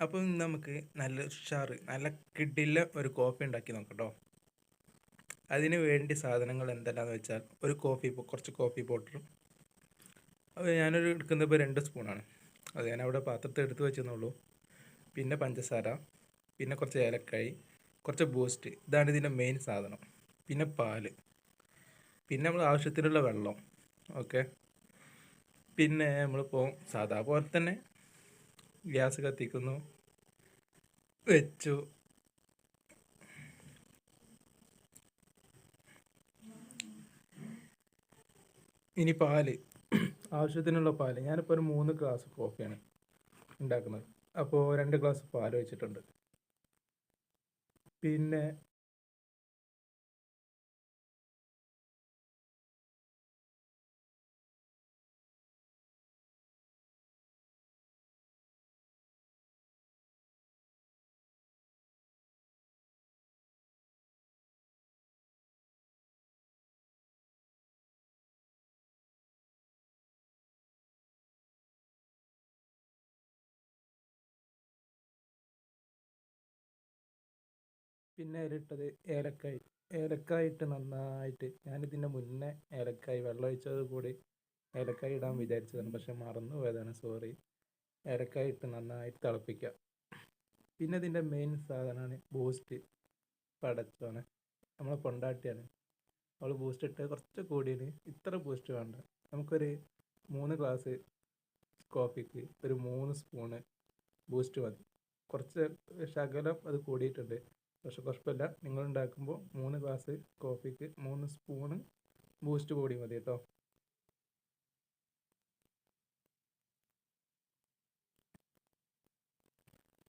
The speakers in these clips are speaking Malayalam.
അപ്പോൾ ഇന്ന് നമുക്ക് നല്ല ഉഷാറ് നല്ല കിഡില്ല ഒരു കോഫി ഉണ്ടാക്കി നോക്കട്ടോ. അതിന് വേണ്ടി സാധനങ്ങൾ എന്തെല്ലാന്ന് വെച്ചാൽ ഒരു കോഫി കുറച്ച് കോഫി പൗഡറും അത് ഞാനൊരു എടുക്കുന്നത് ഇപ്പോൾ രണ്ട് സ്പൂണാണ് അത് ഞാൻ അവിടെ പാത്രത്തിൽ എടുത്ത് വെച്ചെന്നുള്ളൂ പിന്നെ പഞ്ചസാര പിന്നെ കുറച്ച് ഏലക്കായി കുറച്ച് ബൂസ്റ്റ് ഇതാണ് ഇതിന്റെ മെയിൻ സാധനം. പിന്നെ പാൽ. പിന്നെ നമ്മൾ ആവശ്യത്തിനുള്ള വെള്ളം. ഓക്കെ പിന്നെ നമ്മളിപ്പോൾ സാധാ പോലെ തന്നെ ഗ്യാസ് കത്തിക്കുന്നു. വെച്ചു. ഇനി പാൽ. ആവശ്യത്തിനുള്ള പാൽ. ഞാനിപ്പോൾ ഒരു മൂന്ന് ഗ്ലാസ് കോഫിയാണ് ഉണ്ടാക്കുന്നത്. അപ്പോൾ രണ്ട് ഗ്ലാസ് പാൽ വെച്ചിട്ടുണ്ട്. പിന്നെ പിന്നെ അതിലിട്ടത് ഏലക്കായി ഏലക്കായി. ഇട്ട് നന്നായിട്ട് ഞാനിതിന്റെ മുന്നേ ഏലക്കായി വെള്ളം ഒഴിച്ചത് കൂടി ഏലക്കായി ഇടാൻ വിചാരിച്ചതാണ് പക്ഷെ മറന്നു പോയതാണ് സോറി ഏലക്കായി ഇട്ട് നന്നായിട്ട് തിളപ്പിക്കുക. പിന്നെ ഇതിന്റെ മെയിൻ സാധനമാണ് ബൂസ്റ്റ് പടച്ചോനെ. നമ്മളെ കൊണ്ടാട്ടിയാണ്. അവൾ ബൂസ്റ്റ് ഇട്ട് കുറച്ച് കൂടിയതിന് ഇത്ര ബൂസ്റ്റ് വേണ്ട. നമുക്കൊരു മൂന്ന് ഗ്ലാസ് കോഫിക്ക് ഒരു മൂന്ന് സ്പൂണ് ബൂസ്റ്റ് മതി. കുറച്ച് ശകലം അത് കൂടിയിട്ടുണ്ട്. പക്ഷെ കുഴപ്പമില്ല. നിങ്ങൾ ഉണ്ടാക്കുമ്പോൾ മൂന്ന് ഗ്ലാസ് കോഫിക്ക് മൂന്ന് സ്പൂണ് ബൂസ്റ്റ് പൊടി മതി കേട്ടോ.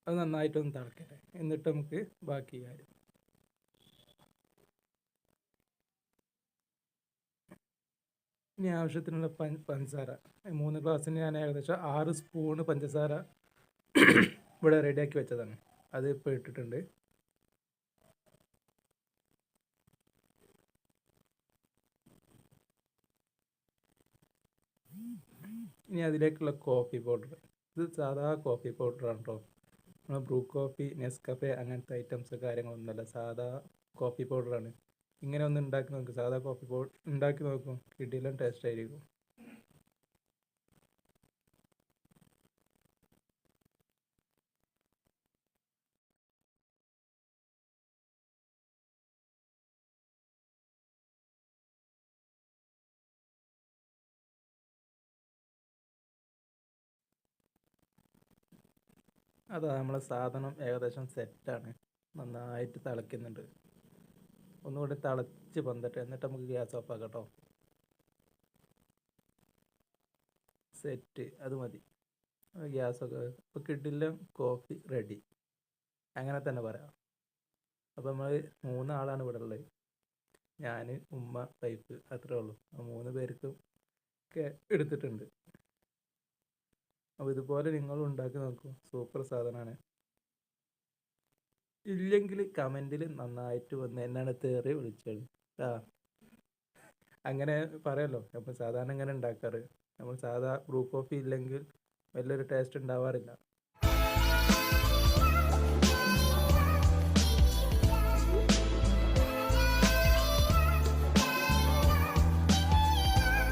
അത് നന്നായിട്ടൊന്ന് തിളക്കട്ടെ. എന്നിട്ട് നമുക്ക് ബാക്കി കാര്യം. ഇനി ആവശ്യത്തിനുള്ള പഞ്ച പഞ്ചസാര. മൂന്ന് ഗ്ലാസ്സിന് ഞാൻ ഏകദേശം ആറ് സ്പൂണ് പഞ്ചസാര ഇവിടെ റെഡിയാക്കി വെച്ചതാണ്. അത് ഇപ്പോൾ ഇട്ടിട്ടുണ്ട്. ഇനി അതിലേക്കുള്ള കോഫി പൗഡർ ഇത് സാധാ കോഫി പൗഡർ ആണ് കേട്ടോ നമ്മൾ ബ്രൂ കോഫി നെസ്കഫേ അങ്ങനത്തെ ഐറ്റംസ് കാര്യങ്ങളൊന്നുമല്ല സാധാ കോഫി പൗഡറാണ് ഇങ്ങനെ ഒന്ന് ഉണ്ടാക്കി നോക്കും. സാധാ കോഫി പൗഡർ ഉണ്ടാക്കി നോക്കും. കിടിലം ടേസ്റ്റ് ആയിരിക്കും. അതാ നമ്മളെ സാധനം ഏകദേശം സെറ്റാണ്. നന്നായിട്ട് തിളയ്ക്കുന്നുണ്ട്. ഒന്നുകൂടി തിളച്ച് പന്തട്ടെ. എന്നിട്ട് നമുക്ക് ഗ്യാസ് ഓഫ് ആക്കാം കേട്ടോ സെറ്റ്. അത് മതി. ഗ്യാസൊക്കെ ഇപ്പോൾ കിട്ടില്ല കോഫി റെഡി. അങ്ങനെ തന്നെ പറയാം. അപ്പോൾ നമ്മൾ മൂന്നാളാണ് ഇവിടെ ഉള്ളത്. ഞാൻ ഉമ്മ വൈഫ്. അത്രേ ഉള്ളൂ. മൂന്ന് പേർക്കും ഒക്കെ എടുത്തിട്ടുണ്ട്. അപ്പോൾ ഇതുപോലെ നിങ്ങൾ ഉണ്ടാക്കി നോക്കൂ. സൂപ്പർ സാധനമാണ് ഇല്ലെങ്കിൽ കമന്റിൽ നന്നായിട്ട് വന്ന് എന്നാണ് തേറി വിളിച്ചത് ആ അങ്ങനെ പറയല്ലോ. നമ്മൾ സാധാരണ ഇങ്ങനെ ഉണ്ടാക്കാറ്. നമ്മൾ സാധാ ബ്രൂ കോഫി ഇല്ലെങ്കിൽ വലിയൊരു ടേസ്റ്റ് ഉണ്ടാവാറില്ല.